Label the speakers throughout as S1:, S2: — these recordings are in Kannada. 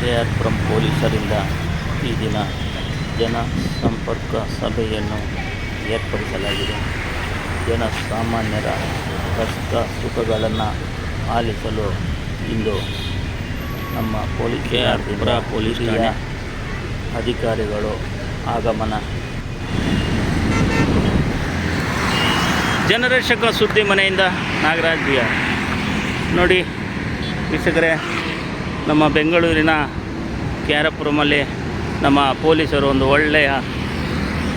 S1: ಕೆ ಆರ್ ಪುರಂ ಪೊಲೀಸರಿಂದ ಈ ದಿನ ಜನ ಸಂಪರ್ಕ ಸಭೆಯನ್ನು ಏರ್ಪಡಿಸಲಾಗಿದೆ. ಜನಸಾಮಾನ್ಯರ ಕಷ್ಟ ಸುಖಗಳನ್ನು ಆಲಿಸಲು ಇಂದು ನಮ್ಮ police K R Pura police ಠಾಣೆ. ಅಧಿಕಾರಿಗಳು ಆಗಮನ. ಜನರೇಶಕ ಸುದ್ದಿ ಮನೆಯಿಂದ ನಾಗರಾಜ್ ನೋಡಿ ವೀಕ್ಷಕರೇ ನಮ್ಮ ಬೆಂಗಳೂರಿನ ಕೆ ಆರ್ ಪುರಮಲ್ಲಿ ನಮ್ಮ ಪೊಲೀಸರು ಒಂದು ಒಳ್ಳೆಯ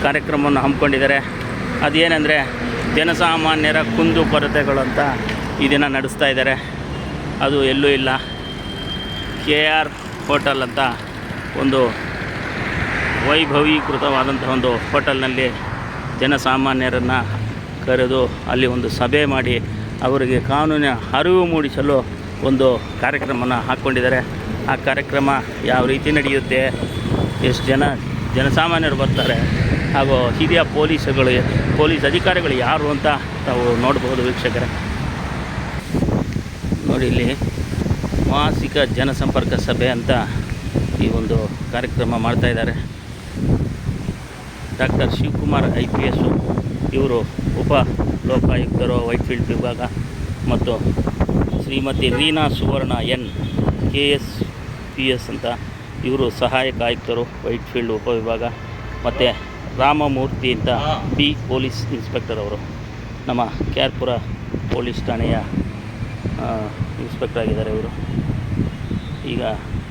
S1: ಕಾರ್ಯಕ್ರಮವನ್ನು ಹಮ್ಮಿಕೊಂಡಿದ್ದಾರೆ. ಅದೇನೆಂದರೆ ಜನಸಾಮಾನ್ಯರ ಕುಂದು ಕೊರತೆಗಳು ಅಂತ ಈ ದಿನ ನಡೆಸ್ತಾ ಇದ್ದಾರೆ. ಅದು ಎಲ್ಲೂ ಇಲ್ಲ. ಕೆ ಆರ್ ಹೋಟೆಲ್ ಅಂತ ಒಂದು ವೈಭವೀಕೃತವಾದಂಥ ಒಂದು ಹೋಟೆಲ್ನಲ್ಲಿ ಜನಸಾಮಾನ್ಯರನ್ನು ಕರೆದು ಅಲ್ಲಿ ಒಂದು ಸಭೆ ಮಾಡಿ ಅವರಿಗೆ ಕಾನೂನಿನ ಅರಿವು ಮೂಡಿಸಲು ಒಂದು ಕಾರ್ಯಕ್ರಮವನ್ನು ಹಾಕ್ಕೊಂಡಿದ್ದಾರೆ. ಆ ಕಾರ್ಯಕ್ರಮ ಯಾವ ರೀತಿ ನಡೆಯುತ್ತೆ, ಎಷ್ಟು ಜನ ಜನಸಾಮಾನ್ಯರು ಬರ್ತಾರೆ, ಹಾಗೂ ಹಿರಿಯ ಪೊಲೀಸುಗಳು, ಪೊಲೀಸ್ ಅಧಿಕಾರಿಗಳು ಯಾರು ಅಂತ ತಾವು ನೋಡಬಹುದು ವೀಕ್ಷಕರೇ. ನೋಡಿ ಇಲ್ಲಿ ಮಾಸಿಕ ಜನಸಂಪರ್ಕ ಸಭೆ ಅಂತ ಈ ಒಂದು ಕಾರ್ಯಕ್ರಮ ಮಾಡ್ತಾಯಿದ್ದಾರೆ doctor Shivakumar I P S ಇವರು ಉಪ ಲೋಕಾಯುಕ್ತರು, ವೈಟ್ಫೀಲ್ಡ್ ವಿಭಾಗ ಮತ್ತು Shrimati Reena Suvarna N K S P S ಅಂತ ಇವರು ಸಹಾಯಕ ಆಯುಕ್ತರು, ವೈಟ್ಫೀಲ್ಡ್ ಉಪವಿಭಾಗ ಮತ್ತು ರಾಮಮೂರ್ತಿ ಅಂತ ಬಿ ಪೊಲೀಸ್ ಇನ್ಸ್ಪೆಕ್ಟರ್ ಅವರು. ನಮ್ಮ ಕ್ಯಾರ್ಪುರ ಪೊಲೀಸ್ ಠಾಣೆಯ ಇನ್ಸ್ಪೆಕ್ಟರ್ ಆಗಿದ್ದಾರೆ ಇವರು. ಈಗ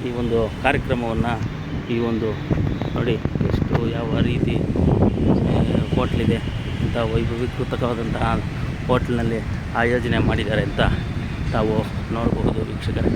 S1: ಈ ಒಂದು ಕಾರ್ಯಕ್ರಮವನ್ನು ಈ ಒಂದು ನೋಡಿ ಎಷ್ಟು ಯಾವ ರೀತಿ ಹೋಟ್ಲಿದೆ, ಇಂಥ ವೈಭವೀಕೃತವಾದಂತಹ ಹೋಟ್ಲಿನಲ್ಲಿ ಆಯೋಜನೆ ಮಾಡಿದ್ದಾರೆ ಅಂತ ತಾವು ನೋಡಬಹುದು ವೀಕ್ಷಕರೇ.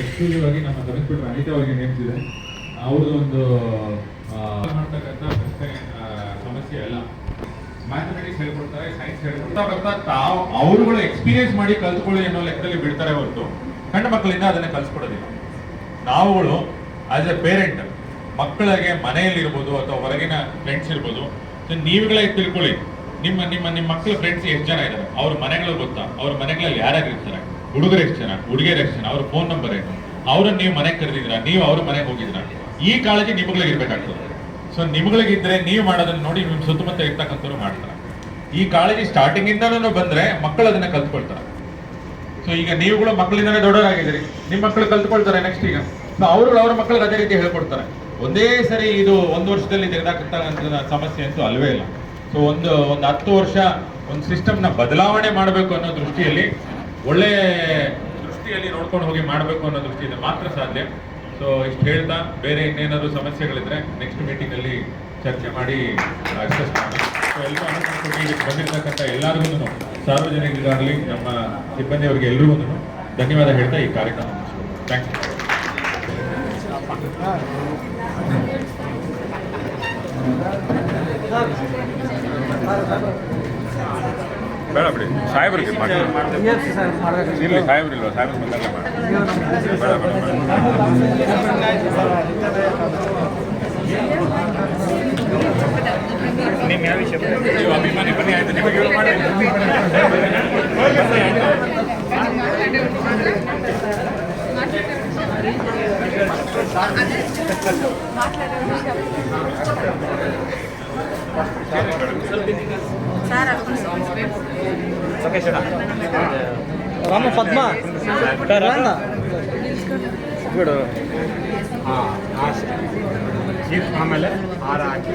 S2: ಎಕ್ಸ್ಕ್ಲೂಸಿವ್ ಆಗಿ ನಮ್ಮ ಅವ್ರದ್ದು ಒಂದು ಸಮಸ್ಯೆ ಅಲ್ಲ ಮ್ಯಾಥಮೆಟಿಕ್ಸ್ ಹೇಳ್ಕೊಡ್ತಾರೆ ಸೈನ್ಸ್ ಹೇಳ್ಕೊಡ್ತಾ ಬರ್ತಾ ತಾವು ಅವರುಗಳು ಎಕ್ಸ್ಪೀರಿಯನ್ಸ್ ಮಾಡಿ ಕಲ್ತ್ಕೊಳ್ಳಿ ಅನ್ನೋ ಲೆಕ್ಕದಲ್ಲಿ ಬಿಡ್ತಾರೆ ಹೊರತು. ಗಂಡು ಮಕ್ಕಳಿಂದ ಅದನ್ನ ಕಲ್ಸ್ಕೊಡೋದಿಲ್ಲ. ನಾವುಗಳು ಆಸ್ ಎ ಪೇರೆಂಟ್ ಮಕ್ಕಳಿಗೆ ಮನೆಯಲ್ಲಿರ್ಬೋದು ಅಥವಾ ಹೊರಗಿನ ಫ್ರೆಂಡ್ಸ್ ಇರ್ಬೋದು ನೀವುಗಳೇ ತಿಳ್ಕೊಳ್ಳಿ. ನಿಮ್ಮ ನಿಮ್ಮ ನಿಮ್ಮ ಮಕ್ಕಳ ಫ್ರೆಂಡ್ಸ್ ಎಷ್ಟು ಜನ ಇದ್ದಾರೆ? ಅವ್ರ ಮನೆಗಳು ಗೊತ್ತಾ? ಅವ್ರ ಮನೆಗಳಲ್ಲಿ ಯಾರ್ಯಾರು ಇರ್ತಾರೆ? ಹುಡುಗರು ಎಷ್ಟು ಜನ? ಹುಡುಗಿಯರು ಎಷ್ಟು ಜನ? ಅವ್ರ ಫೋನ್ ನಂಬರ್ ಏನು? ಅವ್ರನ್ನ ನೀವು ಮನೆಗೆ ಕರೆದಿದ್ರ ನೀವು ಅವ್ರ ಮನೆಗೆ ಹೋಗಿದ್ರ ಈ ಕಾಳಜಿ ನಿಮ್ಗಳಿಗೆ ಇರ್ಬೇಕಾಗ್ತದೆ. ಸೊ ನಿಮ್ಗಳಿಗಿದ್ರೆ ನೀವು ಮಾಡೋದನ್ನ ನೋಡಿ ನಿಮ್ ಸುತ್ತಮುತ್ತ ಇರ್ತಕ್ಕಂಥವ್ರು ಮಾಡ್ತಾರೆ. ಈ ಕಾಳಜಿ ಸ್ಟಾರ್ಟಿಂಗ್ ಇಂದಾನು ಬಂದ್ರೆ ಮಕ್ಕಳು ಅದನ್ನ ಕಲ್ತ್ಕೊಳ್ತಾರೆ. ಸೊ ಈಗ ನೀವುಗಳು ಮಕ್ಕಳಿಂದನೇ ದೊಡ್ಡವರಾಗಿದ್ದೀರಿ. ನಿಮ್ಮ ಮಕ್ಕಳು ಕಲ್ತ್ಕೊಳ್ತಾರೆ ನೆಕ್ಸ್ಟ್ ಈಗ. ಸೊ ಅವರು ಅವ್ರ ಮಕ್ಕಳಿಗೆ ಅದೇ ರೀತಿ ಹೇಳ್ಕೊಡ್ತಾರೆ. ಒಂದೇ ಸರಿ ಇದು ಒಂದು ವರ್ಷದಲ್ಲಿ ತೆಗೆದಾಕಂತ ಸಮಸ್ಯೆ ಅಂತೂ ಅಲ್ವೇ ಇಲ್ಲ. ಸೊ ಒಂದು ಒಂದು ಹತ್ತು ವರ್ಷ ಒಂದು ಸಿಸ್ಟಮ್ನ ಬದಲಾವಣೆ ಮಾಡಬೇಕು ಅನ್ನೋ ದೃಷ್ಟಿಯಲ್ಲಿ ಒಳ್ಳೆ ದೃಷ್ಟಿಯಲ್ಲಿ ನೋಡ್ಕೊಂಡು ಹೋಗಿ ಮಾಡಬೇಕು ಅನ್ನೋ ದೃಷ್ಟಿಯಿಂದ ಮಾತ್ರ ಸಾಧ್ಯ. ಸೊ ಇಷ್ಟು ಹೇಳ್ತಾ ಬೇರೆ ಇನ್ನೇನಾದರೂ ಸಮಸ್ಯೆಗಳಿದ್ರೆ ನೆಕ್ಸ್ಟ್ ಮೀಟಿಂಗ್ ಅಲ್ಲಿ ಚರ್ಚೆ ಮಾಡಿ ಮಾಡಿ. ಸೊ ಇದಕ್ಕೆ ಬಂದಿರತಕ್ಕಂಥ ಎಲ್ಲರಿಗೂ ಸಾರ್ವಜನಿಕರಿಗಾಗಲಿ ನಮ್ಮ ಸಿಬ್ಬಂದಿಯವರಿಗೆ ಎಲ್ರಿಗೂ ಧನ್ಯವಾದ ಹೇಳ್ತಾ ಈ ಕಾರ್ಯಕ್ರಮ ಥ್ಯಾಂಕ್ ಯು ಬೇಡ ಬಿಡಿ. ಸಾಹೇಬ್ರಿಗೆ ಮಾಡಿ. ಇರ್ಲಿ ಸಾಹೇಬ್ರಿಲ್ವಾ ಸಾಹೇಬ್ರ ಬಂದಾಗಲೇ ಮಾಡಿ. ಬೇಡ ಬೇಡ ಬೇಡ. ನಿಮ್ಮ ಯಾವ ವಿಷಯ ನೀವು ಅಭಿಮಾನಿ ಬನ್ನಿ ಆಯ್ತು ನಿಮಗೆ ಇವ್ರು ಮಾಡಿ.
S3: ರಾಮ ಪದ್ಮ ಬಿಡು
S2: ಆಮೇಲೆ
S3: ಹಾರ ಹಾಕಿ.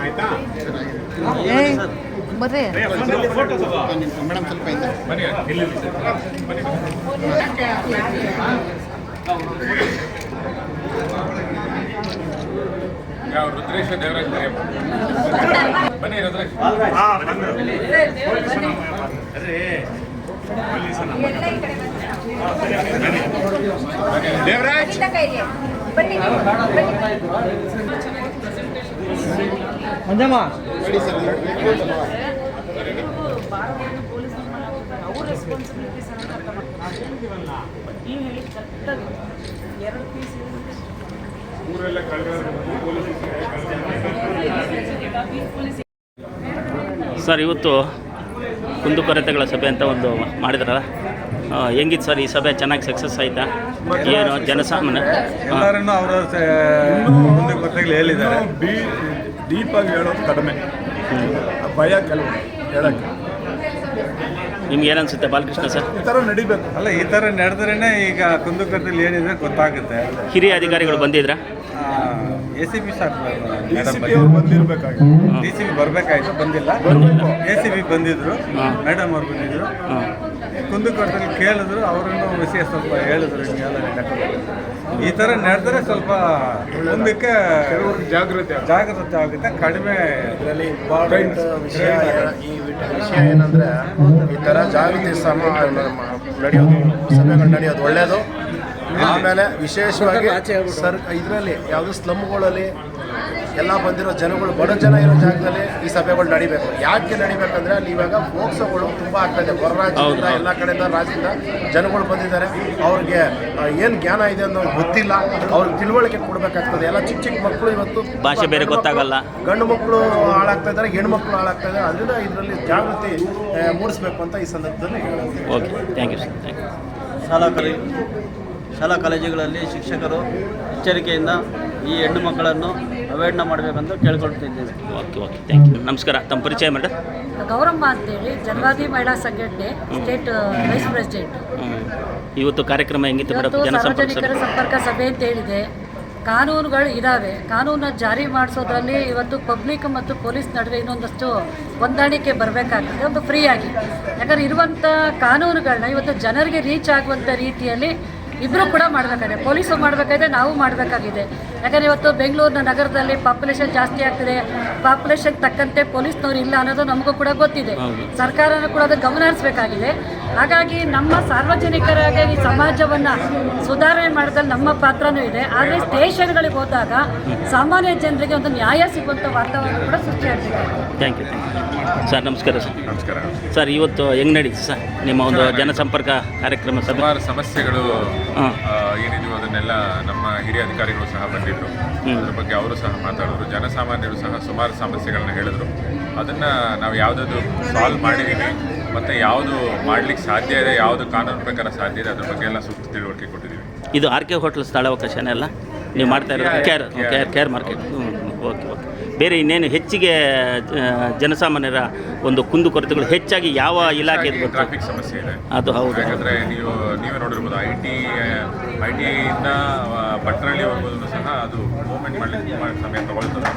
S2: ಆಯ್ತಾ?
S4: ಬರ್ರಿ.
S2: ಬನ್ನಿ ಇಲ್ಲಿ ಇಲ್ಲಿ ಸರ್. ಬನ್ನಿ ಬನ್ನಿ. ಯಾವ ರುದ್ರೇಶ ದೇವರಾಜ್ ಬನ್ನಿ ರುದ್ರೇಶ್. ದೇವರಾಜ್.
S4: ಕೈಲಿ
S3: ಮಂಜಮ್ಮ
S4: ಅವ್ರ ರೆಸ್ಪಾನ್ಸಿಬಿಲಿಟಿ ಸರ್ ಅಂತ ಅರ್ಥ ಮಾಡ್ಕೊಂಡು ನೀವು ಹೇಳಿ ಕರೆಕ್ಟಾಗಿ ಎರಡು ಪೀಸ್
S1: ಸರ್ ಇವತ್ತು ಕುಂದುಕೊರತೆಗಳ ಸಭೆ ಅಂತ ಒಂದು ಮಾಡಿದ್ರಲ್ಲ. ಹೆಂಗಿತ್ತು ಸರ್ ಈ ಸಭೆ? ಚೆನ್ನಾಗಿ ಸಕ್ಸಸ್ ಆಯ್ತಾ? ಏನು ಜನಸಾಮಾನ್ಯ?
S5: ಎಲ್ಲರನ್ನು ಅವರ ಮುಂದೆ ಕೊರತೆಗಳು ಹೇಳಿದ್ದಾರೆ.
S6: ಡೀಪಾಗಿ ಹೇಳೋದು ಕಡಿಮೆ. ಭಯ ಕೆಲವು ಹೇಳಕ್ಕೆ.
S1: ನಿಮ್ಗೆ ಏನನ್ಸುತ್ತೆ ಬಾಲಕೃಷ್ಣ ಸರ್?
S6: ಈ ಥರ ನಡಿಬೇಕು.
S5: ಅಲ್ಲ ಈ ಥರ ನಡೆದ್ರೇ ಈಗ ಕುಂದುಕೊರತೆಯಲ್ಲಿ ಏನಿದೆ ಗೊತ್ತಾಗುತ್ತೆ.
S1: ಹಿರಿಯ ಅಧಿಕಾರಿಗಳು ಬಂದಿದ್ರಾ?
S5: A C B sir
S6: D C P ಅವ್ರು ಬಂದಿರಬೇಕಾಗಿ
S5: ಡಿ ಸಿ ಬಿ ಬರಬೇಕಾಯ್ತು ಬಂದಿಲ್ಲ. ಎ ಸಿ ಬಿ ಬಂದಿದ್ರು. ಮೇಡಮ್ ಅವ್ರು ಬಂದಿದ್ರು.
S1: ಹಾಂ
S5: ಕುಂದುಕೊರತೆಯಲ್ಲಿ ಕೇಳಿದ್ರು ಅವರನ್ನು ವಿಷಯ ಸ್ವಲ್ಪ ಹೇಳಿದ್ರು ಹಿಂಗೆಲ್ಲ ಈ ಥರ ನಡೆದ್ರೆ ಸ್ವಲ್ಪ ಮುಂದಕ್ಕೆ
S6: ಜಾಗೃತಿ
S5: ಜಾಗೃತಿ ಆಗುತ್ತೆ ಕಡಿಮೆ
S7: ಇದರಲ್ಲಿ ಇಂಪಾರ್ಟೆಂಟ್ ವಿಷಯ ಈ ವಿಷಯ ಏನಂದ್ರೆ ಈ ಥರ ಜಾಗೃತಿ ಸಮ ನಡೆಯೋದು ಸಭೆಗಳು ನಡೆಯೋದು ಒಳ್ಳೆಯದು ಆಮೇಲೆ ವಿಶೇಷವಾಗಿ ಸರ್ ಇದರಲ್ಲಿ ಯಾವುದು ಸ್ಲಮ್ಗಳಲ್ಲಿ ಎಲ್ಲ ಬಂದಿರೋ ಜನಗಳು ಬಡ ಜನ ಇರೋ ಜಾಗದಲ್ಲಿ ಈ ಸಭೆಗಳು ನಡಿಬೇಕು. ಯಾಕೆ ನಡಿಬೇಕಂದ್ರೆ ಅಲ್ಲಿ ಇವಾಗ ಫೋಕ್ಸೋಗಳು ತುಂಬ ಆಗ್ತದೆ ಹೊರ ರಾಜ್ಯದಿಂದ ಎಲ್ಲ ಕಡೆಯಿಂದ ರಾಜ್ಯದಿಂದ ಜನಗಳು ಬಂದಿದ್ದಾರೆ. ಅವ್ರಿಗೆ ಏನು ಜ್ಞಾನ ಇದೆ ಅನ್ನೋ ಗೊತ್ತಿಲ್ಲ. ಅವ್ರಿಗೆ ತಿಳುವಳಿಕೆ ಕೊಡಬೇಕಾಗ್ತದೆ. ಎಲ್ಲ ಚಿಕ್ಕ ಚಿಕ್ಕ ಮಕ್ಕಳು ಇವತ್ತು
S1: ಭಾಷೆ ಬೇರೆ ಗೊತ್ತಾಗಲ್ಲ.
S7: ಗಂಡು ಮಕ್ಕಳು ಹಾಳಾಗ್ತಾ ಇದ್ದಾರೆ ಹೆಣ್ಣು ಮಕ್ಕಳು ಹಾಳಾಗ್ತಾ ಇದ್ದಾರೆ. ಅದರಿಂದ ಇದರಲ್ಲಿ ಜಾಗೃತಿ ಮೂಡಿಸ್ಬೇಕು ಅಂತ ಈ ಸಂದರ್ಭದಲ್ಲಿ ಹೇಳಿ
S1: okay thank you sir thank you
S3: ಶಾಲಾ ಕಾಲೇಜು ಶಾಲಾ ಕಾಲೇಜುಗಳಲ್ಲಿ ಶಿಕ್ಷಕರು ಎಚ್ಚರಿಕೆಯಿಂದ ಈ ಹೆಣ್ಣು ಮಕ್ಕಳನ್ನು ಅವಾಯ್ಡ್ನ ಮಾಡಬೇಕಂತ ಕೇಳ್ಕೊಳ್ತಿದ್ದೀವಿ.
S1: Okay okay. ಥ್ಯಾಂಕ್ ಯು ನಮಸ್ಕಾರ. ತಮ್ಮ ಪರಿಚಯ ಮೇಡಮ್
S4: ಗೌರಮ್ಮ ಅಂತೇಳಿ ಜನವಾದಿ ಮಹಿಳಾ ಸಂಘಟನೆ ಸ್ಟೇಟ್ ವೈಸ್ ಪ್ರೆಸಿಡೆಂಟ್.
S1: ಇವತ್ತು ಕಾರ್ಯಕ್ರಮ ಹೆಂಗಿತ್ತು ಮೇಡಮ್ ಜನಸಂಪರ್ಕ
S4: ಸಾರ್ವಜನಿಕರ ಸಂಪರ್ಕ ಸಭೆ ಅಂತ ಹೇಳಿದೆ. ಕಾನೂನುಗಳು ಇದ್ದಾವೆ ಕಾನೂನ ಜಾರಿ ಮಾಡಿಸೋದ್ರಲ್ಲಿ ಇವತ್ತು ಪಬ್ಲಿಕ್ ಮತ್ತು ಪೊಲೀಸ್ ನಡುವೆ ಇನ್ನೊಂದಷ್ಟು ಹೊಂದಾಣಿಕೆ ಬರಬೇಕಾಗಿದೆ ಒಂದು ಫ್ರೀಯಾಗಿ ಆಗಿ. ಯಾಕಂದ್ರೆ ಇರುವಂಥ ಕಾನೂನುಗಳನ್ನ ಇವತ್ತು ಜನರಿಗೆ ರೀಚ್ ಆಗುವಂಥ ರೀತಿಯಲ್ಲಿ ಇಬ್ಬರು ಕೂಡ ಮಾಡಬೇಕಾಗಿದೆ ಪೊಲೀಸು ಮಾಡಬೇಕಾಗಿದೆ ನಾವು ಮಾಡಬೇಕಾಗಿದೆ. ಯಾಕಂದರೆ ಇವತ್ತು ಬೆಂಗಳೂರಿನ ನಗರದಲ್ಲಿ ಪಾಪ್ಯುಲೇಷನ್ ಜಾಸ್ತಿ ಆಗ್ತಿದೆ. ಪಾಪ್ಯುಲೇಷನ್ ತಕ್ಕಂತೆ ಪೊಲೀಸ್ನವ್ರು ಇಲ್ಲ ಅನ್ನೋದು ನಮಗೂ ಕೂಡ ಗೊತ್ತಿದೆ. ಸರ್ಕಾರನೂ ಕೂಡ ಅದು ಗಮನ ಹರಿಸಬೇಕಾಗಿದೆ ಹಾಗಾಗಿ ನಮ್ಮ ಸಾರ್ವಜನಿಕರಾಗಿ ಈ ಸಮಾಜವನ್ನು ಸುಧಾರಣೆ ಮಾಡೋದ್ರಲ್ಲಿ ನಮ್ಮ ಪಾತ್ರನೂ ಇದೆ. ಆದರೆ ಸ್ಟೇಷನ್ಗಳಿಗೆ ಹೋದಾಗ ಸಾಮಾನ್ಯ ಜನರಿಗೆ ಒಂದು ನ್ಯಾಯ ಸಿಗುವಂಥ ವಾತಾವರಣ ಕೂಡ ಸೃಷ್ಟಿಯಾಗ್ತಿದೆ.
S1: ಥ್ಯಾಂಕ್ ಯು ಸರ್ ನಮಸ್ಕಾರ ಸರ್.
S2: ನಮಸ್ಕಾರ.
S1: ಸರ್ ಇವತ್ತು ಹೆಂಗ್ ನಡೀತು ಸರ್ ನಿಮ್ಮ ಒಂದು ಜನಸಂಪರ್ಕ ಕಾರ್ಯಕ್ರಮ
S2: ಸುಮಾರು ಸಮಸ್ಯೆಗಳು ಏನಿದೆಯೋ ಅದನ್ನೆಲ್ಲ ಹಿರಿಯ ಅಧಿಕಾರಿಗಳು ಸಹ
S1: ಬಂದಿದ್ದರು.
S2: ಅದ್ರ ಬಗ್ಗೆ ಅವರು ಸಹ ಮಾತಾಡಿದ್ರು. ಜನಸಾಮಾನ್ಯರು ಸಹ ಸುಮಾರು ಸಮಸ್ಯೆಗಳನ್ನ ಹೇಳಿದ್ರು. ಅದನ್ನು ನಾವು ಯಾವುದಾದ್ರು ಸಾಲ್ವ್ ಮಾಡಿದ್ದೀವಿ ಮತ್ತು ಯಾವುದು ಮಾಡ್ಲಿಕ್ಕೆ ಸಾಧ್ಯ ಇದೆ ಯಾವುದು ಕಾನೂನು ಪ್ರಕಾರ ಸಾಧ್ಯ ಇದೆ ಅದ್ರ ಬಗ್ಗೆ ಎಲ್ಲ ಸೂಕ್ತ ತಿಳುವಳಿಕೆ ಕೊಟ್ಟಿದ್ದೀವಿ
S1: ಇದು ಆರ್ ಕೆ ಹೋಟ್ಲ್ ಸ್ಥಳಾವಕಾಶನೇ ಅಲ್ಲ? ನೀವು ಮಾಡ್ತಾ ಇರೋದು care care care market okay okay ಬೇರೆ ಇನ್ನೇನು ಹೆಚ್ಚಿಗೆ ಜನಸಾಮಾನ್ಯರ ಒಂದು ಕುಂದುಕೊರತೆಗಳು ಹೆಚ್ಚಾಗಿ ಯಾವ ಇಲಾಖೆದು
S2: ಟ್ರಾಫಿಕ್ ಸಮಸ್ಯೆ ಇದೆ.
S1: ಅದು ಹೌದು.
S2: ಯಾಕಂದ್ರೆ ನೀವು ನೀವೇ ನೋಡಿರ್ಬೋದು ಐ ಟಿ ಐ ಟಿಯಿಂದ ಪಟ್ಟಣಳ್ಳಿವರೆಗೂ ಸಹ ಅದು ಮೂವ್ಮೆಂಟ್ ಮಾಡಲಿಕ್ಕೆ ಸಮಯ ತಗೊಳ್ತದೆ.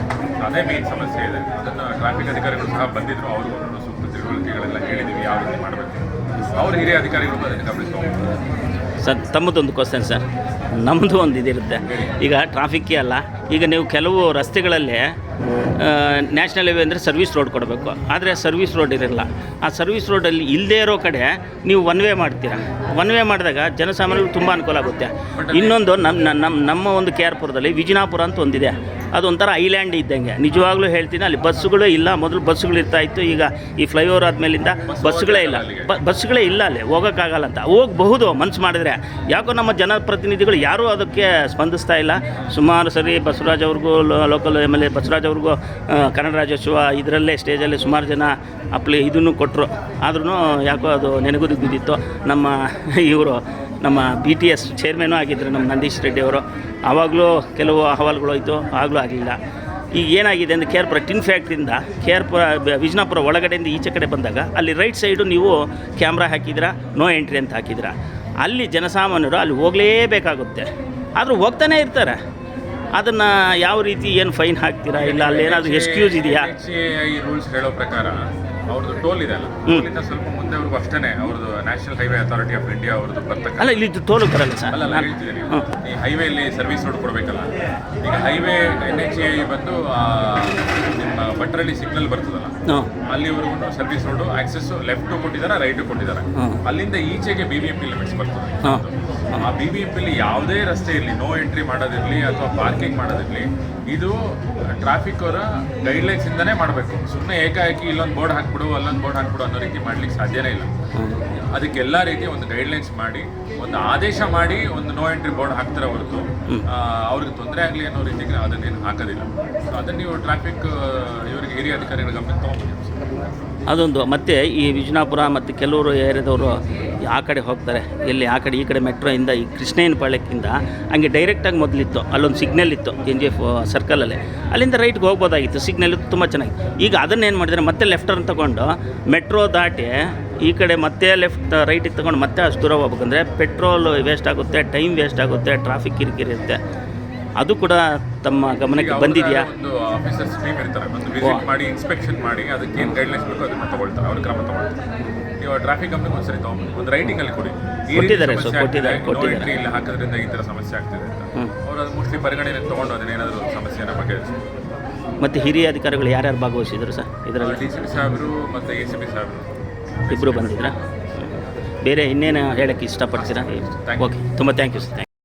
S2: ಅದೇ ಮೇನ್ ಸಮಸ್ಯೆ ಇದೆ. ಅದನ್ನು ಟ್ರಾಫಿಕ್ ಅಧಿಕಾರಿಗಳು ಸಹ ಬಂದಿದ್ರು ಅವರು ಸೂಕ್ತ ತಿಳುವಳಿಕೆಗಳೆಲ್ಲ ಹೇಳಿದ್ದೀವಿ ಯಾವ ರೀತಿ ಮಾಡಬೇಕು. ಅವ್ರ ಹಿರಿಯ ಅಧಿಕಾರಿಗಳು ಅದನ್ನು ಗಮನಿಸ್ಕೊಂಡು
S1: ಸರ್ ತಮ್ಮದೊಂದು ಕ್ವಶನ್ ಸರ್ ನಮ್ಮದು ಒಂದು ಇದಿರುತ್ತೆ. ಈಗ ಟ್ರಾಫಿಕ್ಕೇ ಅಲ್ಲ ಈಗ ನೀವು ಕೆಲವು ರಸ್ತೆಗಳಲ್ಲಿ ನ್ಯಾಷನಲ್ ಹೈವೇ ಅಂದರೆ ಸರ್ವಿಸ್ ರೋಡ್ ಕೊಡಬೇಕು. ಆದರೆ ಸರ್ವಿಸ್ ರೋಡ್ ಇರಲ್ಲ. ಆ ಸರ್ವಿಸ್ ರೋಡಲ್ಲಿ ಇಲ್ಲದೇ ಇರೋ ಕಡೆ ನೀವು ಒನ್ ವೇ ಮಾಡ್ತೀರಾ. ಒನ್ ವೇ ಮಾಡಿದಾಗ ಜನಸಾಮಾನ್ಯರು ತುಂಬ ಅನುಕೂಲ ಆಗುತ್ತೆ. ಇನ್ನೊಂದು ನಮ್ಮ ನಮ್ಮ ನಮ್ಮ ಒಂದು ಕೆ ಆರ್ ಪುರದಲ್ಲಿ ವಿಜಯನಾಪುರ ಅಂತ ಒಂದಿದೆ. ಅದು ಒಂಥರ ಐಲ್ಯಾಂಡ್ ಇದ್ದಂಗೆ. ನಿಜವಾಗ್ಲೂ ಹೇಳ್ತೀನಿ, ಅಲ್ಲಿ ಬಸ್ಸುಗಳೇ ಇಲ್ಲ. ಮೊದಲು ಬಸ್ಸುಗಳು ಇರ್ತಾ ಇತ್ತು. ಈಗ ಈ ಫ್ಲೈಓವರ್ ಆದಮೇಲಿಂದ ಬಸ್ಸುಗಳೇ ಇಲ್ಲ. ಬಸ್ಸುಗಳೇ ಇಲ್ಲ ಅಲ್ಲಿ. ಹೋಗೋಕ್ಕಾಗಲ್ಲ ಅಂತ. ಹೋಗಬಹುದು ಮನ್ಸು ಮಾಡಿದ್ರೆ. ಯಾಕೋ ನಮ್ಮ ಜನಪ್ರತಿನಿಧಿಗಳು ಯಾರೂ ಅದಕ್ಕೆ ಸ್ಪಂದಿಸ್ತಾ ಇಲ್ಲ. ಸುಮಾರು ಸರಿ ಬಸವರಾಜ್ ಅವ್ರಿಗೂ local M L A Basavaraj ಅವ್ರಿಗೂ ಕನ್ನಡ ರಾಜ್ಯೋತ್ಸವ ಇದರಲ್ಲೇ ಸ್ಟೇಜಲ್ಲಿ ಸುಮಾರು ಜನ ಅಪ್ಲಿ ಇದನ್ನು ಕೊಟ್ಟರು ಆದ್ರೂ ಯಾಕೋ ಅದು ನೆನಗುದಿಗೆ ಬಿದ್ದಿತ್ತು. ನಮ್ಮ ಇವರು, ನಮ್ಮ ಬಿ ಟಿ ಎಸ್ ಚೇರ್ಮನು ಆಗಿದ್ದರು ನಮ್ಮ ನಂದೀಶ್ ರೆಡ್ಡಿ ಅವರು. ಆವಾಗಲೂ ಕೆಲವು ಅಹವಾಲುಗಳು ಹೋಯ್ತು, ಆಗಲೂ ಆಗಲಿಲ್ಲ. ಈಗ ಏನಾಗಿದೆ ಅಂದರೆ ಕೆ ಆರ್ ಪುರ ಟಿನ್ ಫ್ಯಾಕ್ಟ್ರಿಯಿಂದ ಕೆ ಆರ್ ಪುರ ಒಳಗಡೆಯಿಂದ ಈಚೆ ಕಡೆ ಬಂದಾಗ ಅಲ್ಲಿ ರೈಟ್ ಸೈಡು ನೀವು ಕ್ಯಾಮ್ರಾ ಹಾಕಿದಿರಾ ನೋ ಎಂಟ್ರಿ ಅಂತ ಹಾಕಿದಿರಾ ಅಲ್ಲಿ ಜನಸಾಮಾನ್ಯರು ಅಲ್ಲಿ ಹೋಗಲೇಬೇಕಾಗುತ್ತೆ. ಆದರೂ ಹೋಗ್ತಾನೆ ಇರ್ತಾರೆ. ಅದನ್ನು ಯಾವ ರೀತಿ ಏನು ಫೈನ್ ಹಾಕ್ತೀರಾ? ಇಲ್ಲ ಅಲ್ಲಿ ಏನಾದರೂ ಎಕ್ಸ್ಕ್ಯೂಸ್ ಇದೆಯಾ?
S2: ಈ ರೂಲ್ಸ್ ಹೇಳೋ ಪ್ರಕಾರ ಅವ್ರದ್ದು ಟೋಲ್ ಇದೆ ಅಲ್ಲ. ಟೋಲಿಂದ ಸ್ವಲ್ಪ ಮುಂದೆ ಅವ್ರಿಗೂ ಅಷ್ಟೇ ಅವ್ರದ್ದು national highway authority of India ಅವ್ರದ್ದು ಬರ್ತಕ್ಕ
S1: ಅಲ್ಲ ಇಲ್ಲಿ ಟೋಲ್ ಬರಲ್ಲ ಸರ್.
S2: ಅಲ್ಲ
S1: ನಾನು
S2: ಹೇಳ್ತಿದ್ದೀನಿ ಈ ಹೈವೇಲಿ ಸರ್ವಿಸ್ ರೋಡ್ ಕೊಡಬೇಕಲ್ಲ. ಈಗ ಹೈವೇ ಎನ್ ಎಚ್ ಎ ಬಂದು ನಿಮ್ಮ ಭಟ್ರಲ್ಲಿ ಸಿಗ್ನಲ್ ಬರ್ತದಲ್ಲ. ಅಲ್ಲಿವರೆಗೂ ಸರ್ವಿಸ್ ರೋಡು ಆಕ್ಸೆಸ್ ಲೆಫ್ಟ್ ಕೊಟ್ಟಿದ್ದಾರೆ ರೈಟ್ ಕೊಟ್ಟಿದ್ದಾರೆ. ಅಲ್ಲಿಂದ ಈಚೆಗೆ B B M P limits ಬರ್ತದೆ. ಆ ಬಿ ಬಿ ಎಂ ಪಿಲಿ ಯಾವುದೇ ರಸ್ತೆ ಇರಲಿ ನೋ ಎಂಟ್ರಿ ಮಾಡೋದಿರಲಿ ಅಥವಾ ಪಾರ್ಕಿಂಗ್ ಮಾಡೋದಿರಲಿ ಇದು ಟ್ರಾಫಿಕ್ ಅವರ ಗೈಡ್ಲೈನ್ಸ್ ಇಂದನೇ ಮಾಡಬೇಕು. ಸುಮ್ಮನೆ ಏಕಾಏಕಿ ಇಲ್ಲೊಂದು ಬೋರ್ಡ್ ಹಾಕ್ಬಿಡು ಅಲ್ಲೊಂದು ಬೋರ್ಡ್ ಹಾಕ್ಬಿಡು ಅನ್ನೋ ರೀತಿ ಮಾಡ್ಲಿಕ್ಕೆ ಸಾಧ್ಯನೇ ಇಲ್ಲ. ಅದಕ್ಕೆಲ್ಲ ರೀತಿ ಒಂದು ಗೈಡ್ಲೈನ್ಸ್ ಮಾಡಿ ಒಂದು ಆದೇಶ ಮಾಡಿ ಒಂದು ನೋ ಎಂಟ್ರಿ ಬೋರ್ಡ್ ಹಾಕ್ತಾರೆ ಹೊರತು ಅವ್ರಿಗೆ ತೊಂದರೆ ಆಗಲಿ ಅನ್ನೋ ರೀತಿಗೆ ಅದನ್ನೇನು ಹಾಕೋದಿಲ್ಲ. ಸೊ ಅದನ್ನು ನೀವು ಟ್ರಾಫಿಕ್ ಇವರಿಗೆ ಹಿರಿಯ ಅಧಿಕಾರಿಗಳ ಗಮನ
S1: ಅದೊಂದು. ಮತ್ತೆ ಈ ವಿಜಯನಾಪುರ ಮತ್ತು ಕೆಲವರು ಏರಿಯಾದವರು ಆ ಕಡೆ ಹೋಗ್ತಾರೆ. ಎಲ್ಲಿ? ಆ ಕಡೆ ಈ ಕಡೆ ಮೆಟ್ರೋಯಿಂದ ಈ ಕೃಷ್ಣಯ್ಯನ ಪಾಳ್ಯಕ್ಕಿಂದ ಹಂಗೆ ಡೈರೆಕ್ಟಾಗಿ ಮೊದಲಿತ್ತು. ಅಲ್ಲೊಂದು ಸಿಗ್ನಲ್ ಇತ್ತು ಎನ್ ಜಿ ಎಫ್ ಸರ್ಕಲಲ್ಲಿ ಅಲ್ಲಿಂದ ರೈಟ್ಗೆ ಹೋಗ್ಬೋದಾಗಿತ್ತು. ಸಿಗ್ನಲ್ ತುಂಬ ಚೆನ್ನಾಗಿ ಈಗ ಅದನ್ನೇನು ಮಾಡಿದರೆ ಮತ್ತೆ ಲೆಫ್ಟ್ ಟರ್ನ್ ತಗೊಂಡು ಮೆಟ್ರೋ ದಾಟಿ ಈ ಕಡೆ ಮತ್ತೆ ಲೆಫ್ಟ್ ರೈಟಿಗೆ ತಗೊಂಡು ಮತ್ತೆ ಅಷ್ಟು ದೂರ ಹೋಗ್ಬೇಕಂದ್ರೆ ಪೆಟ್ರೋಲ್ ವೇಸ್ಟ್ ಆಗುತ್ತೆ ಟೈಮ್ ವೇಸ್ಟ್ ಆಗುತ್ತೆ ಟ್ರಾಫಿಕ್ ಕಿರಿಕಿರಿರುತ್ತೆ ಅದು ಕೂಡ ತಮ್ಮ ಗಮನಕ್ಕೆ ಬಂದಿದೆಯಾ?
S2: ಒಂದು ಆಫೀಸರ್ಸ್ ಟೀಮ್ ಇರ್ತಾರೆ ಒಂದು ವಿಸಿಟ್ ಮಾಡಿ ಇನ್ಸ್ಪೆಕ್ಷನ್ ಮಾಡಿ ಅದಕ್ಕೆ ಏನು ಗೈಡ್ಲೈನ್ಸ್ ಬೇಕು ಅದನ್ನ ತಗೊಳ್ತಾರೆ ಅವ್ರು ಕ್ರಮ ತಗೊಳ್ತಾರೆ. ನೀವು ಟ್ರಾಫಿಕ್ ಗಮನಕ್ಕೆ ಒಂದ್ಸರಿ ತಗೊಂಡು ಒಂದು ರೈಟಿಂಗ್ ಅಲ್ಲಿ ಕೊಡಿ.
S1: ಕೊಟ್ಟಿದ್ದಾರೆ ಸರ್, ಕೊಟ್ಟಿದ್ದಾರೆ, ಕೊಟ್ಟಿದ್ದಾರೆ.
S2: ಇಲ್ಲಿ ಹಾಕೋದ್ರಿಂದ ಈ ಥರ ಸಮಸ್ಯೆ ಆಗ್ತಿದೆ ಅಂತ. ಅವ್ರು ಅದು ಮೋಸ್ಟ್ಲಿ ಪರಿಗಣನೆ ತಗೊಂಡು ಅದನ್ನೇನಾದರೂ ಸಮಸ್ಯೆನ ಬಗೆಹರಿಸ್ತಾರೆ
S1: ಮತ್ತು ಹಿರಿಯ ಅಧಿಕಾರಿಗಳು ಯಾರ್ಯಾರು ಭಾಗವಹಿಸಿದ್ರು ಸರ್? ಇದರಲ್ಲಿ?
S2: ಡಿ ಸಿ ಪಿ ಸಾಹೇಬರು ಮತ್ತು ಎ ಸಿ ಪಿ ಸಾಹೇಬರು
S1: ಇಬ್ಬರು ಬಂದಿದ್ದೀರಾ? ಬೇರೆ ಇನ್ನೇನು ಹೇಳೋಕ್ಕೆ ಇಷ್ಟಪಡ್ತೀರಾ? ಓಕೆ ತುಂಬ ಥ್ಯಾಂಕ್ ಯು ಸರ್ ಥ್ಯಾಂಕ್